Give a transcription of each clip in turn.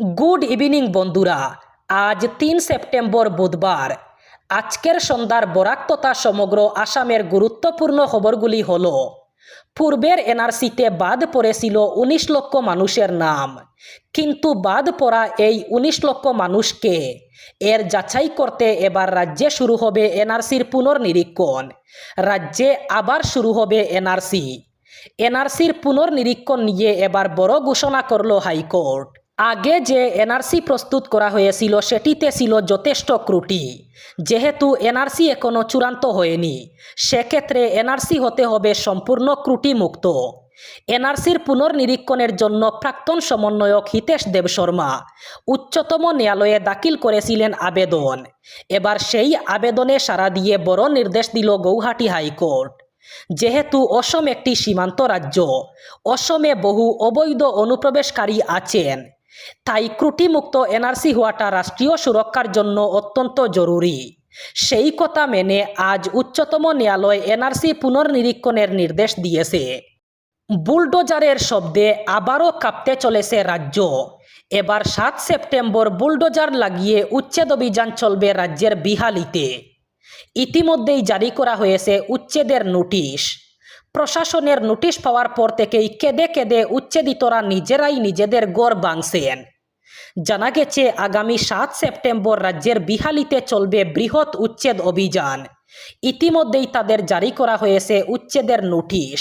Good evening বন্ধুরা। আজ তিন সেপ্টেম্বর বুধবার। আজকের সন্ধ্যার বরাক তথা সমগ্র আসামের গুরুত্বপূর্ণ খবরগুলি হল, পূর্বের এনআরসিতে বাদ পড়েছিল উনিশ লক্ষ মানুষের নাম, কিন্তু বাদ পড়া এই উনিশ লক্ষ মানুষকে এর যাচাই করতে এবার রাজ্যে শুরু হবে এনআরসির পুনর্নিরীক্ষণ। রাজ্যে আবার শুরু হবে এনআরসি। এনআরসির পুনর্নিরীক্ষণ নিয়ে এবার বড় ঘোষণা করল হাইকোর্ট। আগে যে এনআরসি প্রস্তুত করা হয়েছিল, সেটিতে ছিল যথেষ্ট ত্রুটি। যেহেতু এনআরসি এখনও চূড়ান্ত হয়নি, সেক্ষেত্রে এনআরসি হতে হবে সম্পূর্ণ ত্রুটিমুক্ত। এনআরসির পুনর্নিরীক্ষণের জন্য প্রাক্তন সমন্বয়ক হিতেশ দেব শর্মা উচ্চতম ন্যায়ালয়ে দাখিল করেছিলেন আবেদন। এবার সেই আবেদনে সাড়া দিয়ে বড় নির্দেশ দিল গৌহাটি হাইকোর্ট। যেহেতু অসম একটি সীমান্ত রাজ্য, অসমে বহু অবৈধ অনুপ্রবেশকারী আছেন তাই ত্রুটিমুক্ত এনআরসি হওয়াটা রাষ্ট্রীয় সুরক্ষার জন্য অত্যন্ত জরুরি। সেই কথা মেনে আজ উচ্চতম ন্যায়ালয় এনআরসি পুনর্নিরীক্ষণের নির্দেশ দিয়েছে। বুলডোজারের শব্দে আবারও কাঁপতে চলেছে রাজ্য। এবার সাত সেপ্টেম্বর বুলডোজার লাগিয়ে উচ্ছেদ অভিযান চলবে রাজ্যের বিহালিতে। ইতিমধ্যেই জারি করা হয়েছে উচ্ছেদের নোটিশ। প্রশাসনের নোটিশ পাওয়ার পর থেকেই কেঁদে কেঁদে উচ্ছেদিতরা নিজেরাই নিজেদের গড় ভাঙছেন। জানা গেছে, আগামী সাত সেপ্টেম্বর রাজ্যের বিহালিতে চলবে বৃহৎ উচ্ছেদ অভিযান। ইতিমধ্যেই তাদের জারি করা হয়েছে উচ্ছেদের নোটিশ।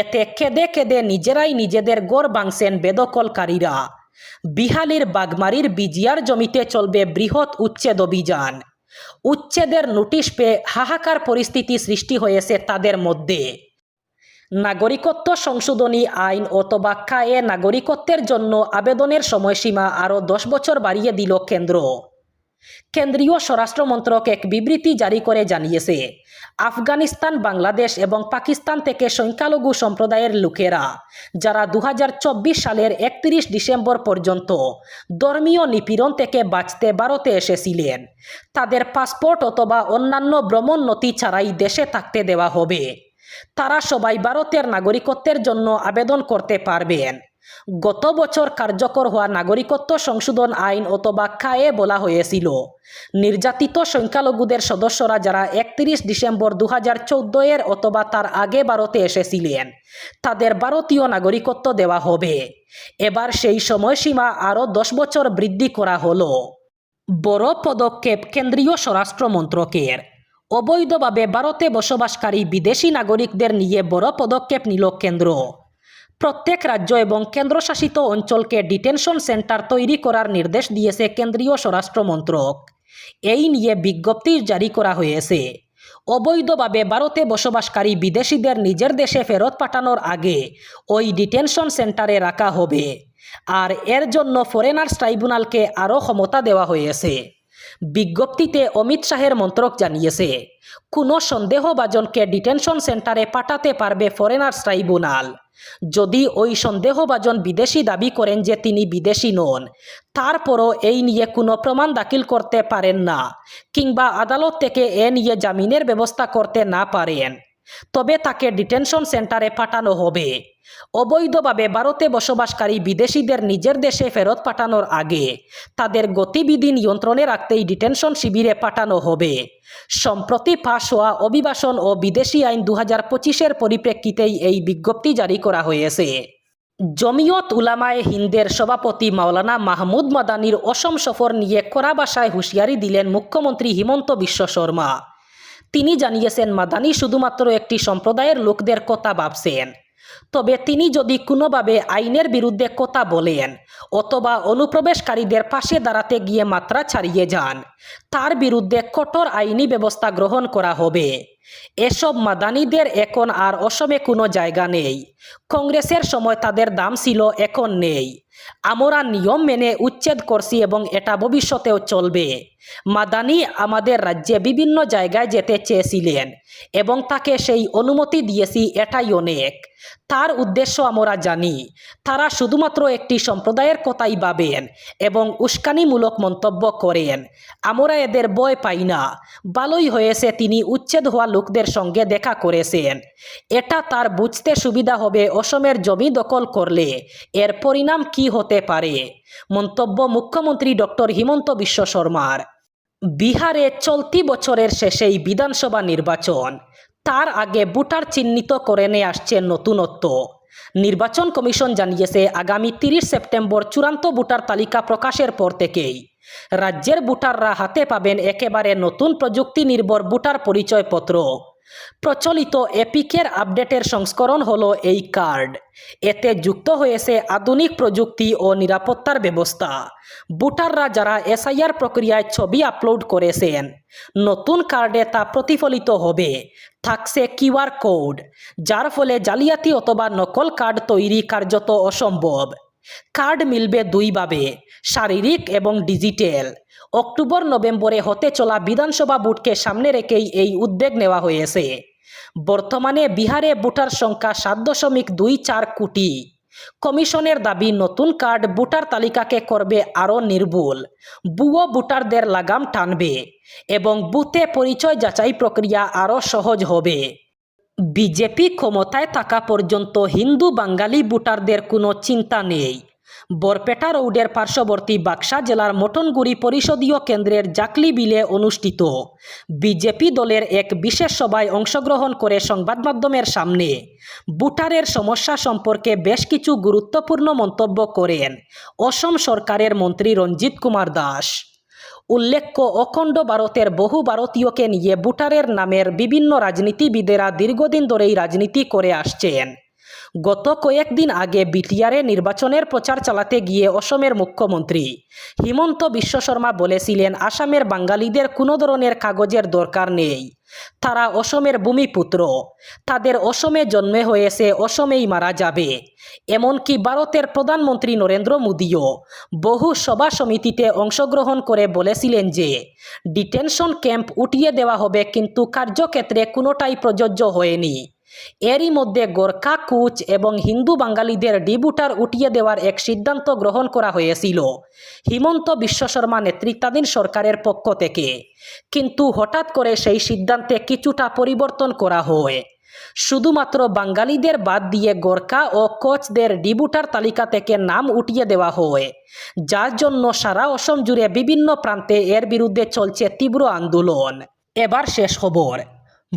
এতে কেঁদে কেঁদে নিজেরাই নিজেদের গড় ভাঙছেন বেদখলকারীরা। বিহালির বাগমারির বিজিয়ার জমিতে চলবে বৃহৎ উচ্ছেদ অভিযান। উচ্ছেদের নোটিশ পেয়ে হাহাকার পরিস্থিতি সৃষ্টি হয়েছে তাদের মধ্যে। নাগরিকত্ব সংশোধনী আইন অথবা কায়ে নাগরিকত্বের জন্য আবেদনের সময়সীমা আরও দশ বছর বাড়িয়ে দিল কেন্দ্র। কেন্দ্রীয় স্বরাষ্ট্র মন্ত্রক এক বিবৃতি জারি করে জানিয়েছে, আফগানিস্তান, বাংলাদেশ এবং পাকিস্তান থেকে সংখ্যালঘু সম্প্রদায়ের লোকেরা, যারা দু হাজার চব্বিশ সালের একত্রিশ ডিসেম্বর পর্যন্ত ধর্মীয় নিপীড়ন থেকে বাঁচতে ভারতে এসেছিলেন, তাদের পাসপোর্ট অথবা অন্যান্য ভ্রমণ নথি ছাড়াই দেশে থাকতে দেওয়া হবে। তারা সবাই ভারতের নাগরিকত্বের জন্য আবেদন করতে পারবেন। গত বছর কার্যকর হওয়া নাগরিকত্ব সংশোধন আইন অথবা কায়ে বলা হয়েছিল। নির্যাতিত সংখ্যালঘুদের সদস্যরা যারা একত্রিশ ডিসেম্বর দু হাজার চোদ্দ এর অথবা তার আগে ভারতে এসেছিলেন, তাদের ভারতীয় নাগরিকত্ব দেওয়া হবে। এবার সেই সময়সীমা আরও দশ বছর বৃদ্ধি করা হলো। বড় পদক্ষেপ কেন্দ্রীয় স্বরাষ্ট্র মন্ত্রকের। অবৈধভাবে ভারতে বসবাসকারী বিদেশি নাগরিকদের নিয়ে বড় পদক্ষেপ নিল কেন্দ্র। প্রত্যেক রাজ্য এবং কেন্দ্রশাসিত অঞ্চলকে ডিটেনশন সেন্টার তৈরি করার নির্দেশ দিয়েছে কেন্দ্রীয় স্বরাষ্ট্র মন্ত্রক। এই নিয়ে বিজ্ঞপ্তি জারি করা হয়েছে। অবৈধভাবে ভারতে বসবাসকারী বিদেশিদের নিজের দেশে ফেরত পাঠানোর আগে ওই ডিটেনশন সেন্টারে রাখা হবে। আর এর জন্য ফরেনার্স ট্রাইব্যুনালকে আরও ক্ষমতা দেওয়া হয়েছে। বিজ্ঞপ্তিতে অমিত শাহের মন্ত্রক জানিয়েছে, কোনো সন্দেহভাজনকে ডিটেনশন সেন্টারে পাঠাতে পারবে ফরেনার্স ট্রাইব্যুনাল। যদি ওই সন্দেহভাজন বিদেশি দাবি করেন যে তিনি বিদেশি নন, তারপরও এই নিয়ে কোনো প্রমাণ দাখিল করতে পারেন না, কিংবা আদালত থেকে এ নিয়ে জামিনের ব্যবস্থা করতে না পারেন। তবে তাকে ডিটেনশন সেন্টারে পাঠানো হবে। অবৈধভাবে ভারতে বসবাসকারী বিদেশিদের নিজের দেশে ফেরত পাঠানোর আগে তাদের গতিবিধি নিয়ন্ত্রণে রাখতেই ডিটেনশন শিবিরে পাঠানো হবে। সম্প্রতি পাশ হওয়া অভিবাসন ও বিদেশি আইন দু হাজার পরিপ্রেক্ষিতেই এই বিজ্ঞপ্তি জারি করা হয়েছে। জমিয়ত উলামায়ে হিন্দের সভাপতি মাওলানা মাহমুদ মাদানির অসম সফর নিয়ে কড়া বাসায় হুঁশিয়ারি দিলেন মুখ্যমন্ত্রী হিমন্ত বিশ্ব শর্মা। তিনি জানিয়েছেন, মাদানি শুধুমাত্র একটি সম্প্রদায়ের লোকদের কথা ভাবছেন। তবে তিনি যদি কোনোভাবে আইনের বিরুদ্ধে কথা বলেন অথবা অনুপ্রবেশকারীদের পাশে দাঁড়াতে গিয়ে মাত্রা ছাড়িয়ে যান, তার বিরুদ্ধে কঠোর আইনি ব্যবস্থা গ্রহণ করা হবে। এসব মাদানিদের এখন আর অসমে কোনো জায়গা নেই। কংগ্রেসের সময় তাদের দাম ছিল এখন নেই। আমরা নিয়ম মেনে উচ্ছেদ করছি এবং এটা ভবিষ্যতেও চলবে। মাদানি আমাদের রাজ্যে বিভিন্ন জায়গায় যেতে চেয়েছিলেন এবং তাকে সেই অনুমতি দিয়েছি, এটাই অনেক। তার উদ্দেশ্য আমরা জানি, তারা শুধুমাত্র একটি সম্প্রদায়ের কথাই ভাবেন এবং উস্কানিমূলক মন্তব্য করেন। আমরা এদের বয় পাই না, ভালোই হয়েছে তিনি উচ্ছেদ হওয়া লোকদের সঙ্গে দেখা করেছেন। এটা তার বুঝতে সুবিধা হবে অসমের জমি দখল করলে। এর পরিণাম কি কি হতে পারে? মন্তব্য মুখ্যমন্ত্রী ডক্টর হিমন্ত বিশ্ব শর্মার। বিহারে চলতি বছরের শেষেই বিধানসভা নির্বাচন। তার আগে ভোটার চিহ্নিত করে নিয়ে আসছে নতুনত্ব। নির্বাচন কমিশন জানিয়েছে, আগামী তিরিশ সেপ্টেম্বর চূড়ান্ত ভোটার তালিকা প্রকাশের পর থেকেই রাজ্যের ভোটাররা হাতে পাবেন একেবারে নতুন প্রযুক্তি নির্ভর ভোটার পরিচয়পত্র। প্রচলিত এপিকের আপডেটের সংস্করণ হলো এই কার্ড। এতে যুক্ত হয়েছে আধুনিক প্রযুক্তি ও নিরাপত্তার ব্যবস্থা। ভোটাররা যারা এসআইআর প্রক্রিয়ায় ছবি আপলোড করেছেন, নতুন কার্ডে তা প্রতিফলিত হবে। থাকছে কিউআর কোড, যার ফলে জালিয়াতি অথবা নকল কার্ড তৈরি কার্যত অসম্ভব। কার্ড মিলবে দুইভাবে, শারীরিক এবং ডিজিটাল। অক্টোবর, নভেম্বরে হতে চলা বিধানসভা ভোটকে সামনে রেখেই এই উদ্যোগ নেওয়া হয়েছে। বর্তমানে বিহারে ভোটার সংখ্যা সাত দশমিক দুই চার কোটি। কমিশনের দাবি, নতুন কার্ড ভোটার তালিকাকে করবে আরও নির্ভুল। বুয়ো ভোটারদের লাগাম টানবে এবং বুথে পরিচয় যাচাই প্রক্রিয়া আরও সহজ হবে। বিজেপি ক্ষমতায় থাকা পর্যন্ত হিন্দু বাঙালি ভোটারদের কোনো চিন্তা নেই। বরপেটা রোডের পার্শ্ববর্তী বাক্সা জেলার মটনগুড়ি পরিষদীয় কেন্দ্রের জাকলি বিলে অনুষ্ঠিত। বিজেপি দলের এক বিশেষ সভায় অংশগ্রহণ করে সংবাদ মাধ্যমের সামনে। ভোটারের সমস্যা সম্পর্কে বেশ কিছু গুরুত্বপূর্ণ মন্তব্য করেন অসম সরকারের মন্ত্রী রঞ্জিত কুমার দাস। উল্লেখ্য, অখণ্ড ভারতের বহু ভারতীয়কে নিয়ে ভোটারের নামের বিভিন্ন রাজনীতিবিদেরা দীর্ঘদিন ধরেই রাজনীতি করে আসছেন। গত কয়েকদিন আগে বিটিআরে নির্বাচনের প্রচার চালাতে গিয়ে অসমের মুখ্যমন্ত্রী হিমন্ত বিশ্ব শর্মা বলেছিলেন, আসামের বাঙালিদের কোনো ধরনের কাগজের দরকার নেই। তারা অসমের ভূমিপুত্র। তাদের অসমে জন্মে হয়েছে, অসমেই মারা যাবে। এমনকি ভারতের প্রধানমন্ত্রী নরেন্দ্র মোদীও বহু সভা সমিতিতে অংশগ্রহণ করে বলেছিলেন যে, ডিটেনশন ক্যাম্প উঠিয়ে দেওয়া হবে, কিন্তু কার্যক্ষেত্রে কোনোটাই প্রযোজ্য হয়নি। এরই মধ্যে গোর্খা কুচ এবং হিন্দু বাঙালিদের ডিবুটার উঠিয়ে দেওয়ার এক সিদ্ধান্ত গ্রহণ করা হয়েছিল। হিমন্ত বিশ্ব শর্মা নেতৃত্বাধীন সরকারের পক্ষ থেকে। কিন্তু হঠাৎ করে সেই সিদ্ধান্তে কিছুটা পরিবর্তন করা হয়। শুধুমাত্র বাঙালিদের বাদ দিয়ে গোর্খা ও কোচদের ডিবুটার তালিকা থেকে নাম উঠিয়ে দেওয়া হয়। যার জন্য সারা অসম জুড়ে বিভিন্ন প্রান্তে এর বিরুদ্ধে চলছে তীব্র আন্দোলন। এবার শেষ খবর।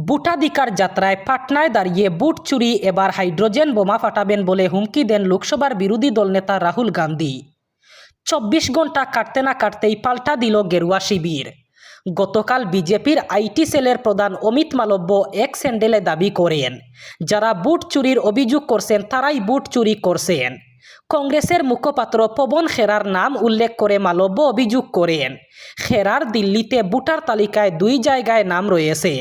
বুটাধিকার যাত্রায় পাটনায় দাঁড়িয়ে বুট চুরি, এবার হাইড্রোজেন বোমা ফাটাবেন বলে হুমকি দেন লোকসভার বিরোধী দলনেতা রাহুল গান্ধী। চব্বিশ ঘণ্টা কাটতে না কাটতেই পাল্টা দিল গেরুয়া শিবির। গতকাল বিজেপির আইটি সেলের প্রধান অমিত মালব্য এক স্যান্ডেলে দাবি করেন, যারা বুট চুরির অভিযোগ করছেন তারাই বুট চুরি করছেন। কংগ্রেসের মুখপাত্র পবন খেরার নাম উল্লেখ করে মালব্য অভিযোগ করেন, খেরার দিল্লিতে বুটার তালিকায় দুই জায়গায় নাম রয়েছে।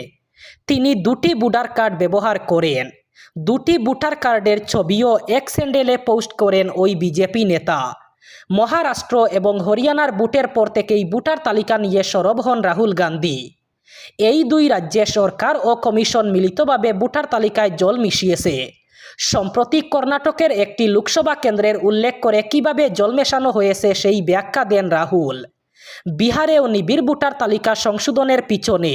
তিনি দুটি ভোটার কার্ড ব্যবহার করেন। দুটি ভোটার কার্ডের ছবিও এক স্যান্ডেলে পোস্ট করেন ওই বিজেপি নেতা। মহারাষ্ট্র এবং হরিয়ানার বুটের পর থেকেই ভোটার তালিকা নিয়ে সরব হন রাহুল গান্ধী। এই দুই রাজ্যে সরকার ও কমিশন মিলিতভাবে ভোটার তালিকায় জল মিশিয়েছে। সম্প্রতি কর্ণাটকের একটি লোকসভা কেন্দ্রের উল্লেখ করে কীভাবে জল মেশানো হয়েছে সেই ব্যাখ্যা দেন রাহুল। বিহারেও নিবিড় ভোটার তালিকা সংশোধনের পিছনে।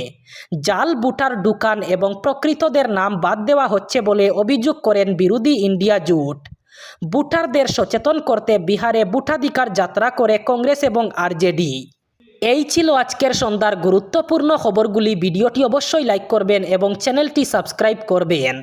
জাল, ভোটার দোকান এবং প্রকৃতদের নাম বাদ দেওয়া হচ্ছে বলে অভিযোগ করেন বিরোধী ইন্ডিয়া জোট। ভোটারদের সচেতন করতে বিহারে ভোটাধিকার যাত্রা করে কংগ্রেস এবং আরজেডি। এই ছিল আজকের সন্ধ্যার গুরুত্বপূর্ণ খবরগুলি। ভিডিওটি অবশ্যই লাইক করবেন এবং চ্যানেলটি সাবস্ক্রাইব করবেন।